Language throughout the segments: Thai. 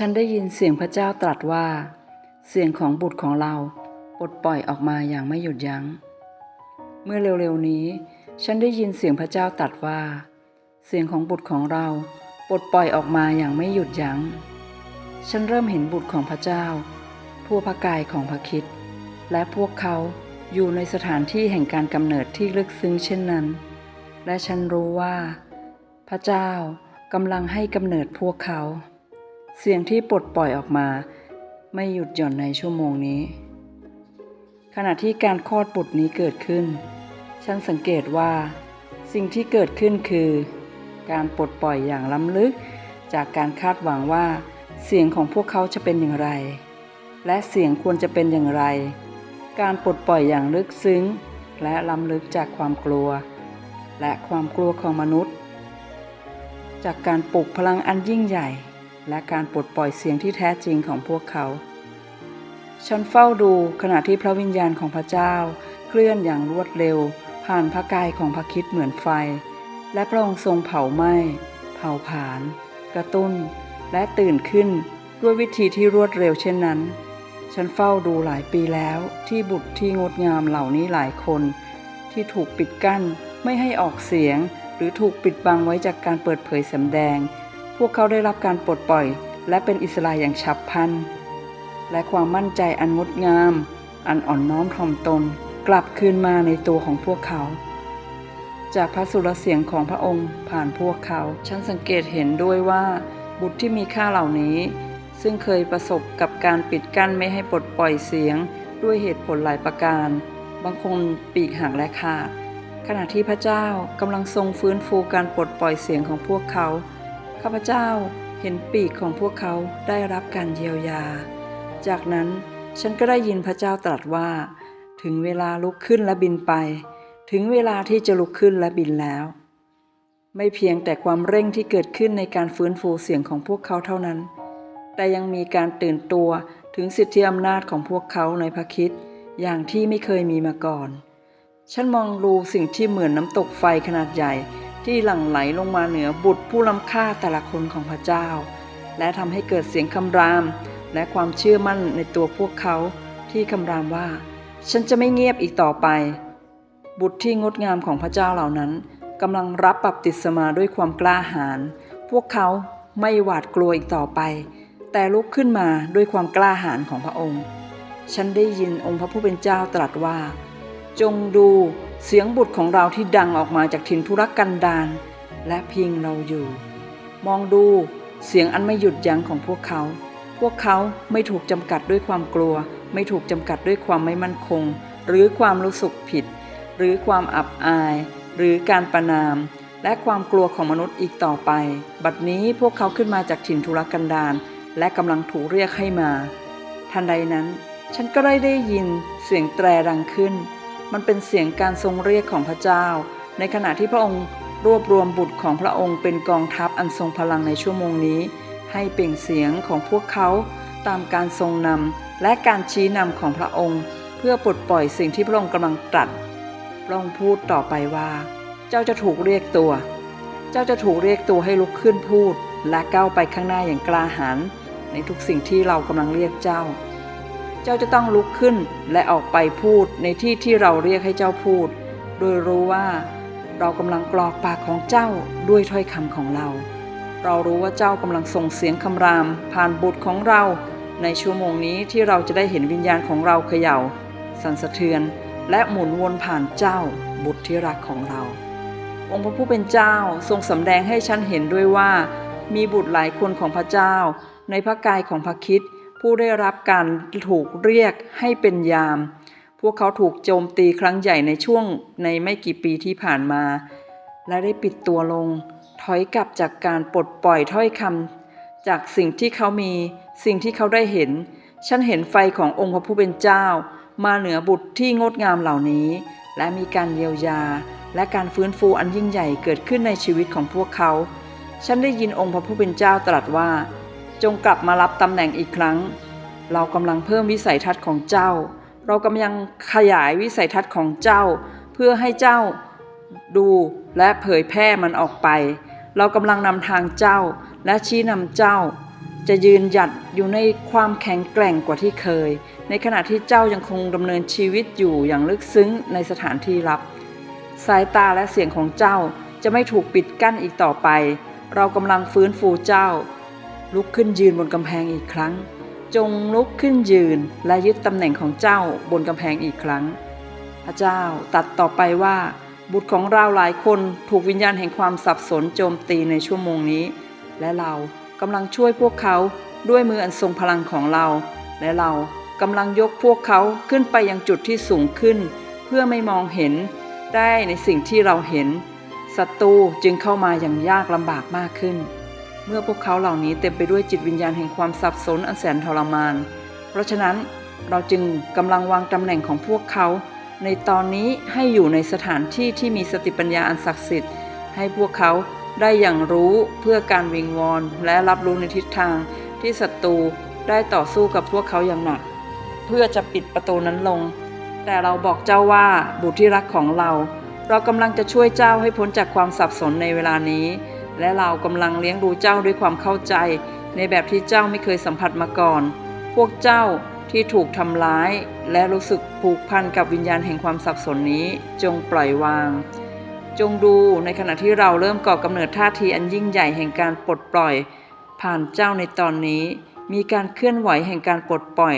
ฉันได้ยินเสียงพระเจ้าตรัสว่า เสียงของบุตรของเราปลดปล่อยออกมาอย่างไม่หยุดยัง้ง เมื่อเร็วๆนี้ ฉันได้ยินเสียงพระเจ้าตรัสว่า เสียงของบุตรของเราปลดปล่อยออกมาอย่างไม่หยุดยัง้ง ฉันเริ่มเห็นบุตรของพระเจ้า ทั่วพระกายของพระคิดและพวกเขาอยู่ในสถานที่แห่งการกำเนิดที่ลึกซึ้งเช่นนั้น และฉันรู้ว่า พระเจ้ากำลังให้กำเนิดพวกเขา เสียงที่ปลดปล่อยออกมา ไม่หยุดหย่อนในชั่วโมงนี้ ขณะที่การคลอดบุตรนี้เกิดขึ้น ฉันสังเกตว่า สิ่งที่เกิดขึ้นคือ การปลดปล่อยอย่างล้ำลึก จากการคาดหวังว่า เสียงของพวกเขาจะเป็นอย่างไร และเสียงควรจะเป็นอย่างไร การปลดปล่อยอย่างลึกซึ้ง และล้ำลึกจากความกลัว และความกลัวของมนุษย์ จากการปลุกพลังอันยิ่งใหญ่ และการปลดปล่อยเสียงที่แท้จริงของพวกเขา ฉันเฝ้าดูขณะที่พระวิญญาณของพระเจ้า เคลื่อนอย่างรวดเร็ว ผ่านพระกายของพระคิดเหมือนไฟ และพระองค์ทรงเผาไหม้เผาผลาญกระตุ้น และตื่นขึ้นด้วยวิธีที่รวดเร็วเช่นนั้น ฉันเฝ้าดูหลายปีแล้วที่บุตรที่งดงามเหล่านี้หลายคน ที่ถูกปิดกั้นไม่ให้ออกเสียง หรือถูกปิดบังไว้จากการเปิดเผยสำแดง พวกเขาได้รับการปลดปล่อย และเป็นอิสระอย่างฉับพลัน และความมั่นใจอันงดงาม อันอ่อนน้อมถ่อมตน กลับคืนมาในตัวของพวกเขา จากพระสุรเสียงของพระองค์ผ่านพวกเขา ฉันสังเกตเห็นด้วยว่า บุตรที่มีค่าเหล่านี้ ซึ่งเคยประสบกับการปิดกั้นไม่ให้ปลดปล่อยเสียง ด้วยเหตุผลหลายประการ บางคนปีกหักและขาดขณะที่พระเจ้ากำลังทรงฟื้นฟูการปลดปล่อยเสียงของพวกเขา ข้าพเจ้าเห็นปีกของพวกเขาได้รับการเยียวยา จากนั้นฉันก็ได้ยินพระเจ้าตรัสว่า ถึงเวลาลุกขึ้นและบินไป ถึงเวลาที่จะลุกขึ้นและบินแล้ว ไม่เพียงแต่ความเร่งที่เกิดขึ้นในการฟื้นฟูเสียงของพวกเขาเท่านั้น แต่ยังมีการตื่นตัวถึงสิทธิอำนาจของพวกเขาในพระคิดอย่างที่ไม่เคยมีมาก่อน ฉันมองดูสิ่งที่เหมือนน้ำตกไฟขนาดใหญ่ ที่หลั่งไหลลงมาเหนือบุตรผู้ล้ำค่าแต่ละคนของพระเจ้า และทำให้เกิดเสียงคำราม และความเชื่อมั่นในตัวพวกเขาที่คำรามว่า ฉันจะไม่เงียบอีกต่อไป บุตรที่งดงามของพระเจ้าเหล่านั้นกำลังรับบัพติศมาด้วยความกล้าหาญพวกเขาไม่หวาดกลัวอีกต่อไป แต่ลุกขึ้นมาด้วยความกล้าหาญของพระองค์ ฉันได้ยินองค์พระผู้เป็นเจ้าตรัสว่า จงดู เสียงบุตรของเราที่ดังออกมาจากถิ่นทุรกันดารและพิงเราอยู่ มองดูเสียงอันไม่หยุดยั้งของพวกเขา พวกเขาไม่ถูกจำกัดด้วยความกลัว ไม่ถูกจำกัดด้วยความไม่มั่นคง หรือความรู้สึกผิด หรือความอับอาย หรือการประนาม และความกลัวของมนุษย์อีกต่อไป บัดนี้พวกเขาขึ้นมาจากถิ่นทุรกันดารและกำลังถูกเรียกให้มา ทันใดนั้น ฉันก็ได้ได้ยินเสียงแตรดังขึ้น มันเป็นเสียงการทรงเรียกของพระเจ้า ในขณะที่พระองค์รวบรวมบุตรของพระองค์เป็นกองทัพอันทรงพลังในชั่วโมงนี้ ให้เปล่งเสียงของพวกเขาตามการทรงนำและการชี้นำของพระองค์ เพื่อปลดปล่อยสิ่งที่พระองค์กำลังตรัสพระองค์พูดต่อไปว่า เจ้าจะถูกเรียกตัว เจ้าจะถูกเรียกตัวให้ลุกขึ้นพูด และก้าวไปข้างหน้าอย่างกล้าหาญในทุกสิ่งที่เรากำลังเรียกเจ้า เจ้าจะต้องลุกขึ้นและออกไปพูดในที่ที่เราเรียกให้เจ้าพูด โดยรู้ว่าเรากำลังกรอกปากของเจ้าด้วยถ้อยคำของเรา เรารู้ว่าเจ้ากำลังส่งเสียงคำราม ผ่านบุตรของเรา ในชั่วโมงนี้ที่เราจะได้เห็นวิญญาณของเราเขย่า สั่นสะเทือน และหมุนวนผ่านเจ้าบุตรที่รักของเรา องค์พระผู้เป็นเจ้าทรงสำแดงให้ฉันเห็นด้วยว่า มีบุตรหลายคนของพระเจ้า ในพระกายของพระคิด ผู้ได้รับการถูกเรียกให้เป็นยาม พวกเขาถูกโจมตีครั้งใหญ่ในช่วงในไม่กี่ปีที่ผ่านมา และได้ปิดตัวลง ถอยกลับจากการปลดปล่อยถ้อยคำจากสิ่งที่เขามี สิ่งที่เขาได้เห็น ฉันเห็นไฟขององค์พระผู้เป็นเจ้า มาเหนือบุตรที่งดงามเหล่านี้ และมีการเยียวยา และการฟื้นฟูอันยิ่งใหญ่เกิดขึ้นในชีวิตของพวกเขา ฉันได้ยินองค์พระผู้เป็นเจ้าตรัสว่า จงกลับมารับตำแหน่งอีกครั้ง เรากำลังเพิ่มวิสัยทัศน์ของเจ้า เรากำลังขยายวิสัยทัศน์ของเจ้า เพื่อให้เจ้าดูและเผยแพร่มันออกไป เรากำลังนำทางเจ้าและชี้นำเจ้า จะยืนหยัดอยู่ในความแข็งแกร่งกว่าที่เคย ในขณะที่เจ้ายังคงดำเนินชีวิตอยู่อย่างลึกซึ้งในสถานที่ลับ สายตาและเสียงของเจ้าจะไม่ถูกปิดกั้นอีกต่อไป เรากำลังฟื้นฟูเจ้า ลุกขึ้นยืนบนกำแพงอีกครั้ง จงลุกขึ้นยืนและยึดตำแหน่งของเจ้าบนกำแพงอีกครั้ง พระเจ้าตัดต่อไปว่า บุตรของเราหลายคนถูกวิญญาณแห่งความสับสนโจมตีในชั่วโมงนี้ และเรากำลังช่วยพวกเขาด้วยมืออันทรงพลังของเรา และเรากำลังยกพวกเขาขึ้นไปยังจุดที่สูงขึ้น เพื่อไม่มองเห็นได้ในสิ่งที่เราเห็นศัตรูจึงเข้ามาอย่างยากลำบากมากขึ้น เมื่อพวกเขาเหล่านี้เต็มไปด้วยจิตวิญญาณแห่งความสับสนอันแสนทรมาน เพราะฉะนั้นเราจึงกำลังวางตำแหน่งของพวกเขา ในตอนนี้ให้อยู่ในสถานที่ที่มีสติปัญญาอันศักดิ์สิทธิ์ ให้พวกเขาได้อย่างรู้เพื่อการวิงวอนและรับรู้ในทิศทางที่ศัตรูได้ต่อสู้กับพวกเขาอย่างหนัก เพื่อจะปิดประตูนั้นลง แต่เราบอกเจ้าว่าบุตรที่รักของเรา เรากำลังจะช่วยเจ้าให้พ้นจากความสับสนในเวลานี้ และเรากำลังเลี้ยงดูเจ้าด้วยความเข้าใจ ในแบบที่เจ้าไม่เคยสัมผัสมาก่อน พวกเจ้าที่ถูกทำร้าย และรู้สึกผูกพันกับวิญญาณแห่งความสับสนนี้ จงปล่อยวาง จงดูในขณะที่เราเริ่มก่อกำเนิดท่าทีอันยิ่งใหญ่แห่งการปลดปล่อย ผ่านเจ้าในตอนนี้ มีการเคลื่อนไหวแห่งการปลดปล่อย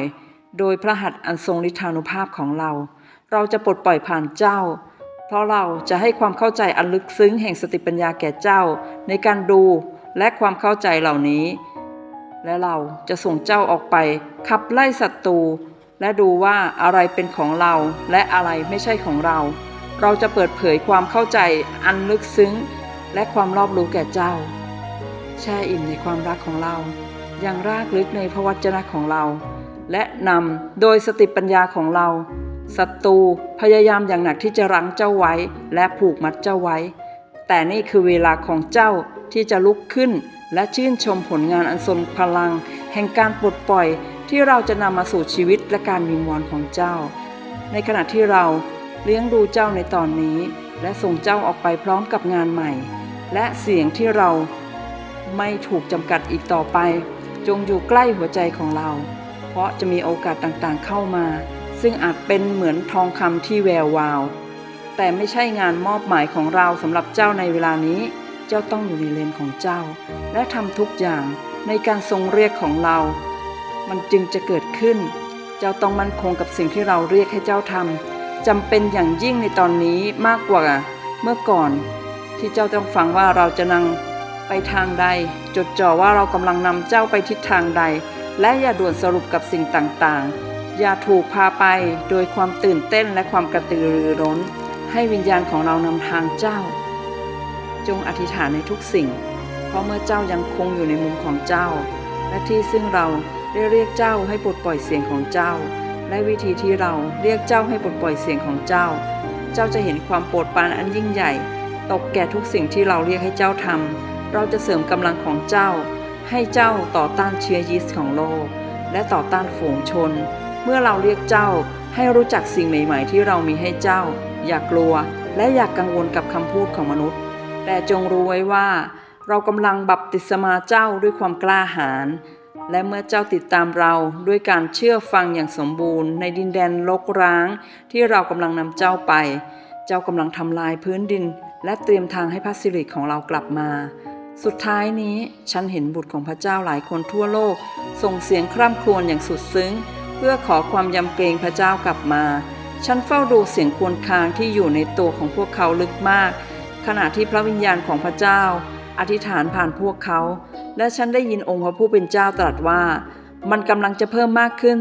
โดยพระหัตถ์อันทรงฤทธานุภาพของเรา เราจะปลดปล่อยผ่านเจ้า เพราะเราจะให้ความเข้าใจอันลึกซึ้งแห่งสติปัญญาแก่เจ้า ในการดูและความเข้าใจเหล่านี้ และเราจะส่งเจ้าออกไป ขับไล่ศัตรูและดูว่าอะไรเป็นของเราและอะไรไม่ใช่ของเรา เราจะเปิดเผยความเข้าใจอันลึกซึ้ง และความรอบรู้แก่เจ้า แช่อิ่มในความรักของเราย่างรากลึกในพระวจนะของเรา และนำโดยสติปัญญาของเรา ศัตรูพยายามอย่างหนักที่จะรั้งเจ้าไว้ และผูกมัดเจ้าไว้ แต่นี่คือเวลาของเจ้าที่จะลุกขึ้น และชื่นชมผลงานอันทรงพลัง แห่งการปลดปล่อยที่เราจะนำมาสู่ชีวิตและการวิงวอนของเจ้า ในขณะที่เราเลี้ยงดูเจ้าในตอนนี้ และส่งเจ้าออกไปพร้อมกับงานใหม่ และเสียงที่เราไม่ถูกจำกัดอีกต่อไป จงอยู่ใกล้หัวใจของเรา เพราะจะมีโอกาสต่างๆเข้ามา ซึ่งอาจเป็นเหมือนทองคำที่แวววาว แต่ไม่ใช่งานมอบหมายของเราสำหรับเจ้าในเวลานี้ เจ้าต้องอยู่ในเลนของเจ้า และทำทุกอย่างในการทรงเรียกของเรา มันจึงจะเกิดขึ้น เจ้าต้องมั่นคงกับสิ่งที่เราเรียกให้เจ้าทำจำเป็นอย่างยิ่งในตอนนี้มากกว่าเมื่อก่อน ที่เจ้าต้องฟังว่าเราจะนั่งไปทางใด จดจ่อว่าเรากำลังนำเจ้าไปทิศทางใด และอย่าด่วนสรุปกับสิ่งต่างๆ อย่าถูกพาไปโดยความตื่นเต้นและความกระตือรือร้น ให้วิญญาณของเรานำทางเจ้า จงอธิษฐานในทุกสิ่ง เพราะเมื่อเจ้ายังคงอยู่ในมุมของเจ้า และที่ซึ่งเราได้เรียกเจ้าให้ปลดปล่อยเสียงของเจ้า และวิธีที่เราเรียกเจ้าให้ปลดปล่อยเสียงของเจ้า เจ้าจะเห็นความโปรดปรานอันยิ่งใหญ่ ตกแก่ทุกสิ่งที่เราเรียกให้เจ้าทำเราจะเสริมกำลังของเจ้า ให้เจ้าต่อต้านเชื้อยีสต์ของโลก และต่อต้านฝูงชน เมื่อเราเรียกเจ้าให้รู้จักสิ่งใหม่ ๆ ที่เรามีให้เจ้า อย่ากลัวและอย่ากกังวลกับคำพูดของมนุษย์ แต่จงรู้ไว้ว่า เรากำลังบัพติศมาเจ้าด้วยความกล้าหาญและเมื่อเจ้าติดตามเราด้วยการเชื่อฟังอย่างสมบูรณ์ ในดินแดนรกร้าง ที่เรากำลังนำเจ้าไป เจ้ากำลังทำลายพื้นดิน และเตรียมทางให้พระสิริของเรากลับมา สุดท้ายนี้ฉันเห็นบุตรของพระเจ้าหลายคนทั่วโลก ส่งเสียงคร่ำครวญอย่างสุดซึ้ง เพื่อขอความยำเกรงพระเจ้ากลับมา ฉันเฝ้าดูเสียงควญคางที่อยู่ในตัวของพวกเขาลึกมาก ขณะที่พระวิญญาณของพระเจ้า อธิษฐานผ่านพวกเขา และฉันได้ยินองค์พระผู้เป็นเจ้าตรัสว่า มันกำลังจะเพิ่มมากขึ้น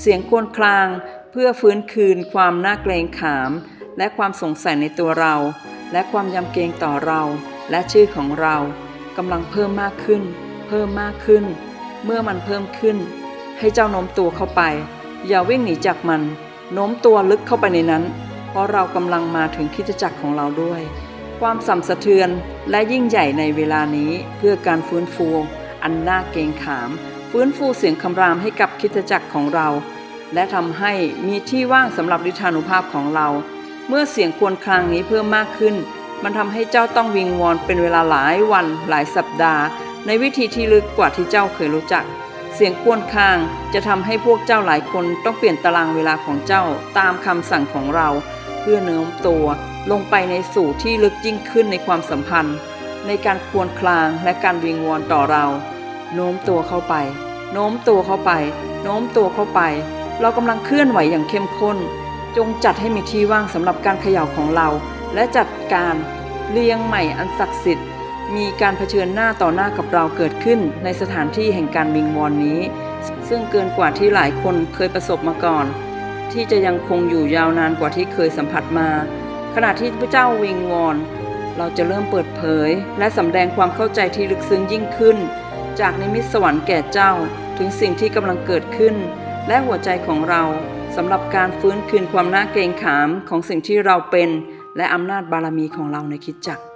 เสียงควญครางเพื่อฟื้นคืนความน่าเกรงขาม และความสงสัยในตัวเรา และความยำเกรงต่อเรา และชื่อของเรากำลังเพิ่มมากขึ้น เพิ่มมากขึ้น เมื่อมันเพิ่มขึ้น ให้เจ้าโน้มตัวเข้าไป อย่าวิ่งหนีจากมัน โน้มตัวลึกเข้าไปในนั้น เพราะเรากำลังมาถึงคิดจักรของเราด้วย ความสั่นสะเทือนและยิ่งใหญ่ในเวลานี้เพื่อการฟื้นฟู อันน่าเกรงขาม ฟื้นฟูเสียงคำรามให้กับคิดจักรของเรา และทำให้มีที่ว่างสำหรับฤทธานุภาพของเรา เมื่อเสียงควญครางนี้เพิ่มมากขึ้น มันทำให้เจ้าต้องวิงวอนเป็นเวลาหลายวันหลายสัปดาห์ ในวิธีที่ลึกกว่าที่เจ้าเคยรู้จัก เสียงควญคางจะทำให้พวกเจ้าหลายคนต้องเปลี่ยนตารางเวลาของเจ้าตามคำสั่งของเรา เพื่อโน้มตัวลงไปในสู่ที่ลึกยิ่งขึ้นในความสัมพันธ์ ในการควญครางและการวิงวอนต่อเรา โน้มตัวเข้าไป โน้มตัวเข้าไป โน้มตัวเข้าไป เรากำลังเคลื่อนไหวอย่างเข้มข้น จงจัดให้มีที่ว่างสำหรับการเขย่าของเรา และจัดการเลี้ยงใหม่อันศักดิ์สิทธิ์ มีการเผชิญหน้าต่อหน้ากับเราเกิดขึ้น ในสถานที่แห่งการวิงวอนนี้ ซึ่งเกินกว่าที่หลายคนเคยประสบมาก่อน ที่จะยังคงอยู่ยาวนานกว่าที่เคยสัมผัสมา ขณะที่พระเจ้าวิงวอน เราจะเริ่มเปิดเผย และสำแดงความเข้าใจที่ลึกซึ้งยิ่งขึ้น จากนิมิตสวรรค์แก่เจ้าถึงสิ่งที่กำลังเกิดขึ้น และหัวใจของเราสำหรับการฟื้นคืนความน่าเกรงขามของสิ่งที่เราเป็น และอำนาจบารมีของเราในคิดจักร